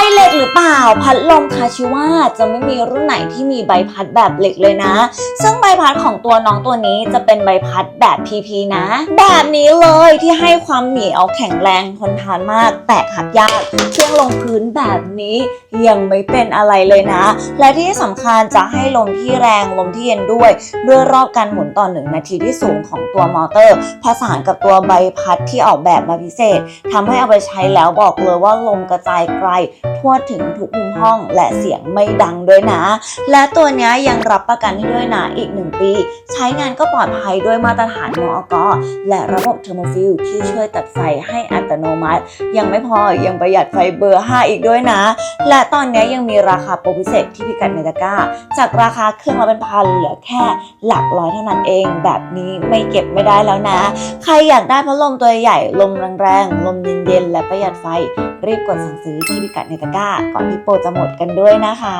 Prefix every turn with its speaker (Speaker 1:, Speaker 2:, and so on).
Speaker 1: ใบเหล็กหรือเปล่า พัดลมคาชิว่าจะไม่มีรุ่นไหนที่มีใบพัดแบบเหล็กเลยนะ ซึ่งใบพัดของตัวน้องตัวนี้จะเป็นใบพัดแบบ PP นะ แบบนี้เลยที่ให้ความเหนียวแข็งแรงทนทานมาก แตกหักยากเชื่องลงพื้นแบบนี้ยังไม่เป็นอะไรเลยนะ และที่สำคัญจะให้ลมที่แรงลมที่เย็นด้วย ด้วยรอบการหมุนต่อหนึ่งนาทีที่สูงของตัวมอเตอร์ผสานกับตัวใบพัดที่ออกแบบมาพิเศษทำให้เอาไปใช้แล้วบอกเลยว่าลมกระจายไกล ทั่วถึงทุกมุมห้องและเสียงไม่ดังด้วยนะ และตัวนี้ยังรับประกันให้ด้วยนะอีก 1 ปี ใช้งานก็ปลอดภัยด้วยมาตรฐานมอกและระบบเทอร์โมฟิลที่ช่วยตัดไฟให้อัตโนมัติ ยังไม่พอยังประหยัดไฟเบอร์ 5 อีกด้วยนะ และตอนนี้ยยังมีราคาโปรพิเศษที่พิกัดในตะกร้า จากราคาเครื่องละเป็นพันเหลือแค่หลักร้อยเท่านั้นเอง แบบนี้ไม่เก็บไม่ได้แล้วนะ ใครอยากได้พัดลมตัวใหญ่ลมแรงๆลมเย็นๆและประหยัดไฟรีบกดสั่งซื้อที่พิกัดในตะกร้าก่อนที่โปจะหมดกันด้วยนะคะ